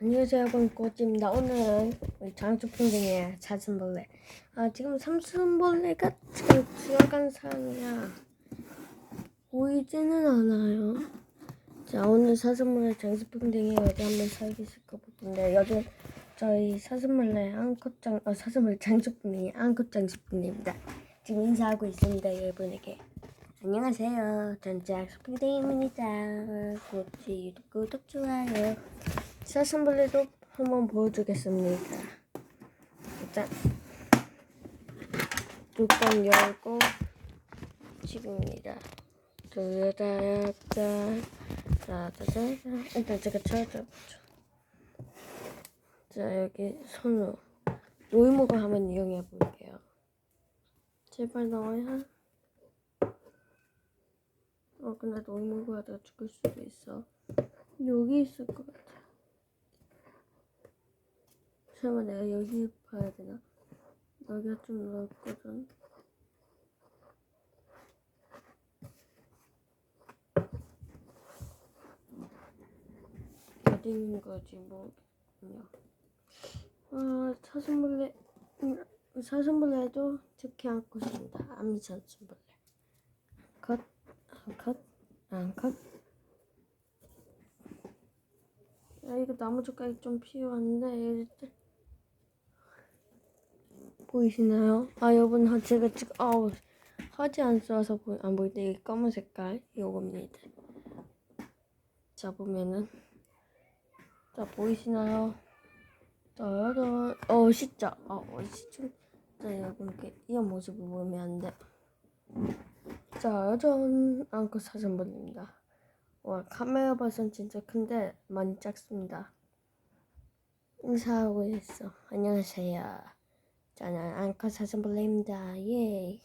안녕하세요. 여러분 꼬지입니다. 오늘은 우리 장수풍뎅이의 사슴벌레. 아 지금 삼순벌레가 지금 들어간 상이야 보이지는 않아요. 자 오늘 사슴벌레 장수풍뎅이 어디 한번 살피실 거같은데 여기 저희 사슴벌레 앙컷장 어 사슴벌레 장수풍뎅이 앙컷 장수풍뎅입니다. 지금 인사하고 있습니다 여러분에게 안녕하세요. 전 짝스풍뎅입니다. 고치 유튜브 구독 좋아요. 사슴벌레도 한번 보여주겠습니다. 일단 뚜껑 열고 지금입니다. 짜자자자 짜자자 일단 제가 찾아보죠. 자 여기 손으로 노이목을 한번 이용해 볼게요. 제발 나와야. 어 근데 너무 하다가 죽을 수도 있어. 여기 있을 것 같아. 설마 내가 여기 봐야 되나? 여기가 좀 넓거든. 어디 있는 거지 모르겠네요 아 사슴벌레. 음, 사슴벌레도 특히 않고 싶다. 아미 사슴벌레. 컷 컷, 안 컷. 야, 이거 나무 젓가락 좀 필요한데. 보이시나요? 아, 여러분, 아, 제가 지금, 아우, 하지 안 써서 보이, 안 보이는데, 이 검은 색깔, 요겁니다. 자, 보면은. 자, 보이시나요? 짜란, 어, 진짜, 어, 어, 진짜. 자, 여러분께 이런 모습을 보면 안 돼. 짜잔 앙컷 사슴벌레입니다. 와 카메라 봐선 진짜 큰데 많이 작습니다. 인사하고 있어. 안녕하세요. 저는 앙컷 사슴벌레입니다. 예.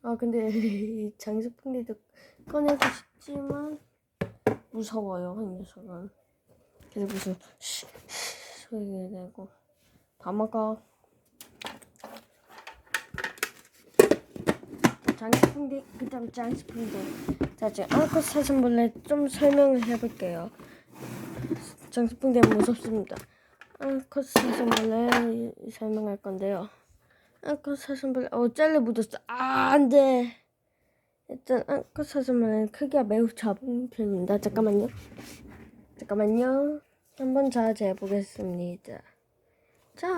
아 근데 이 장수풍뎅이도 꺼내고 싶지만 무서워요 한 녀석은. 그래서 무슨 소리를 내고 다 먹어. 장수풍뎅 그다음 장수풍뎅 자 지금 앙컷 사슴벌레 좀 설명을 해볼게요. 장수풍뎅 무섭습니다. 앙컷 사슴벌레 설명할 건데요. 앙컷 사슴벌레 어 젤리 묻었어. 아 안 돼. 일단 앙컷 사슴벌레는 크기가 매우 작은 편입니다. 잠깐만요. 잠깐만요. 한번 자 재보겠습니다. 자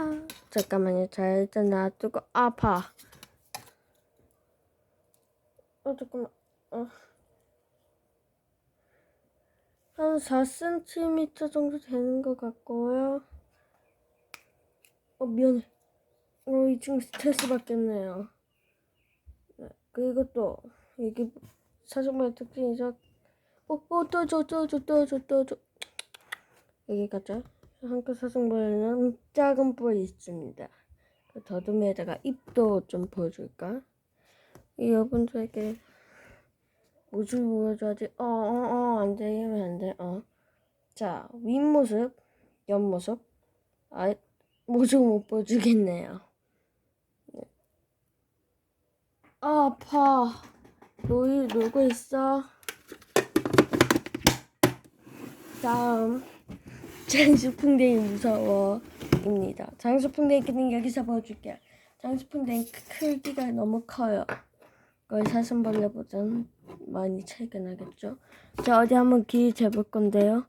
잠깐만요. 자 일단 놔두고 아파 어 잠깐만. 어. 한 4cm 정도 되는 것 같고요. 어 미안해. 어 이 친구 스트레스 받겠네요. 네, 그리고 또 이게 사슴벌의 특징이죠. 어또줘또줘또줘또줘. 여기 가죠. 한끗 사슴벌레는 작은 뿔이 있습니다. 그 더듬이에다가 입도 좀 보여줄까? 이 여러분들에게 무슨 보여줘야지? 어, 어, 어, 안 돼, 이러면 안 돼, 어. 자, 윗모습, 옆모습. 아, 모습 못 보여주겠네요. 네. 아, 아파. 놀이 놀고 있어. 다음. 장수풍뎅이 무서워 입니다. 장수풍뎅이는 여기서 보여줄게요. 장수풍뎅이 크기가 너무 커요. 거의 사슴벌레보단 많이 차이가 나겠죠. 자, 어디 한번 길이 재볼 건데요.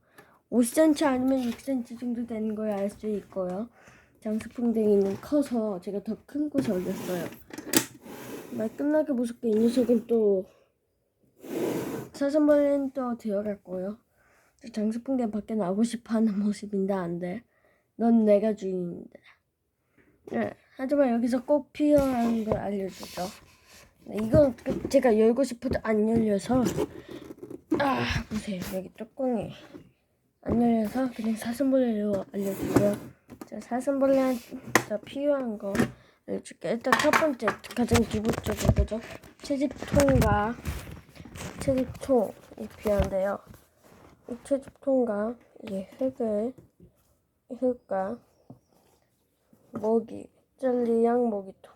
5cm 아니면 6cm 정도 되는 걸 알 수 있고요. 장수풍뎅이는 커서 제가 더 큰 곳에 올렸어요. 말 끝나게 무섭게 이 녀석은 또 사슴벌레는 또 들어갔고요. 장수풍뎅이 밖에 나오고 싶어하는 모습인데 안 돼. 넌 내가 주인인데. 네, 하지만 여기서 꼭 필요한 걸 알려주죠. 네, 이거 제가 열고 싶어도 안 열려서 아 보세요. 여기 뚜껑이 안 열려서 그냥 사슴벌레로 알려주고요. 자 사슴벌레 자 필요한 거 알려줄게 일단 첫 번째 가장 기본적인 거죠. 채집통과 채집통이 필요한데요. 이 채집통과 이 흙을 흙과 먹이 젤리 양 먹이통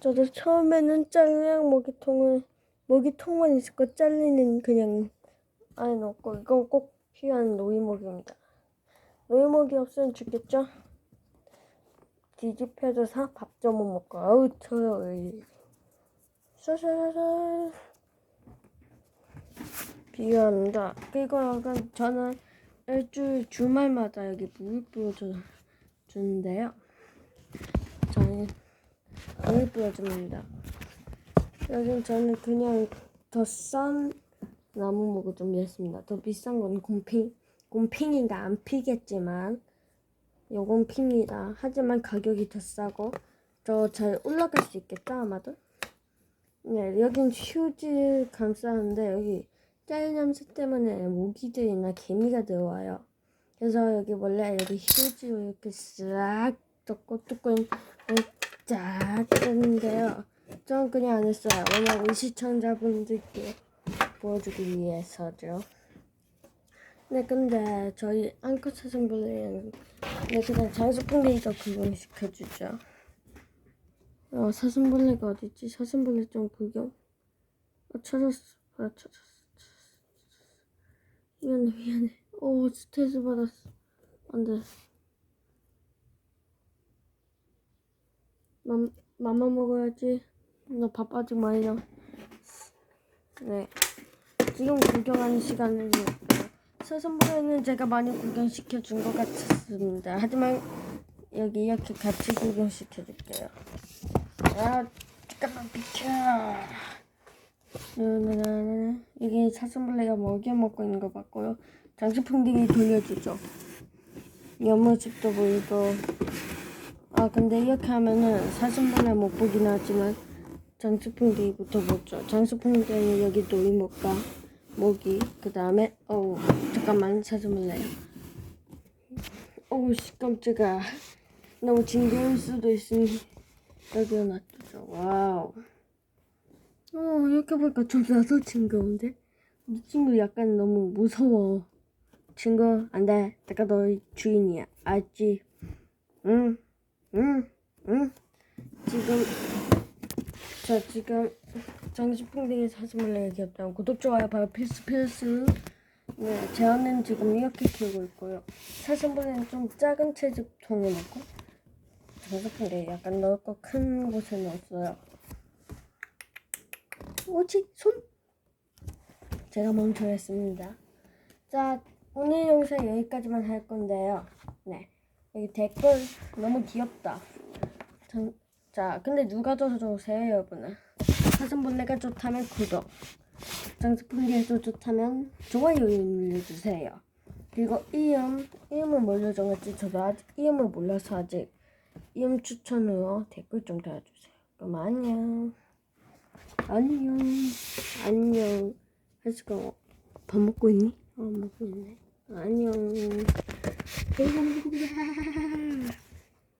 저도 처음에는 잘량 먹이통을 먹이통만 있을 거 잘리는 그냥 안에 넣고 이건 꼭 필요한 노이목입니다. 노이목이 없으면 죽겠죠? 뒤집혀져서 밥좀 먹고 아우 저요 샤샤샤샤 비교합니다. 그리고 약간 저는 일주일 주말마다 여기 물 뿌려줘 주는데요. 저는 물 뿌려줍니다. 여긴 저는 그냥 더 싼 나무목을 준비했습니다. 더 비싼 건 곰팡 곰팡이가 안 피겠지만 요건 핍니다. 하지만 가격이 더 싸고 저잘 올라갈 수 있겠죠 아마도? 네 여긴 휴지 감싸는데 여기 짤 냄새 때문에 모기들이나 개미가 들어와요. 그래서 여기 원래 여기 휴지로 이렇게 싹 뜯고 뚜껑 쫙 뜨는데요. 전 그냥 안 했어요. 왜냐 우리 시청자분들께 보여주기 위해서죠. 네 근데 저희 앙커 사슴벌레는 네 그냥 장수풍뎅이가 구경 시켜주죠. 어 사슴벌레가 어딨지? 사슴벌레 좀 구경. 아 찾았어. 아 찾았어. 미안해 미안해. 오 스트레스 받았어. 안 돼. 맘 맘만 먹어야지. 너 밥 아직 많이 남. 네. 지금 구경하는 시간은 사슴벌레는 제가 많이 구경시켜 준 것 같습니다. 하지만 여기 이렇게 같이 구경시켜 줄게요. 아 잠깐만 비켜. 나나나나 이게 사슴벌레가 먹여 먹고 있는 거 같고요. 장수풍뎅이 돌려주죠. 옆모습도 보이고. 아 근데 이렇게 하면은 사슴벌레 못 보긴 하지만 장수풍뎅이부터 보죠. 장수풍뎅이 여기 노이목과 모기 그 다음에 어우 잠깐만 사슴벌레. 어우 씨 깜짝아. 너무 징그러울 수도 있으니 여기 놔두죠. 와우. 어, 이렇게 보니까 좀 나도 징그러운데? 이 친구 약간 너무 무서워. 친구, 안 돼. 내가 너의 주인이야. 알지? 응, 응, 응. 지금, 자, 지금, 장수풍뎅이 사슴벌레가 귀엽다면 구독, 좋아요, 바로 필수, 필수. 네, 제어는 지금 이렇게 키우고 있고요. 사슴벌레는 좀 작은 채집통에 넣고, 장수풍뎅이 약간 넓고 큰 곳에 넣었어요. 오지 손 제가 멈춰했습니다. 자 오늘 영상 여기까지만 할 건데요. 네 여기 댓글 너무 귀엽다. 장, 자 근데 누가 더 좋으세요 여러분은? 사슴벌레가 좋다면 구독, 장수풍뎅이도 좋다면 좋아요 눌러주세요. 그리고 이음 이음은 뭘로 정했지? 저도 아직 이음을 몰라서 아직 이음 추천으로 댓글 좀 달아주세요. 그럼 안녕. 안녕. 안녕. 혜수가 밥 먹고 있니? 어, 먹고 있네. 안녕. 배고프다.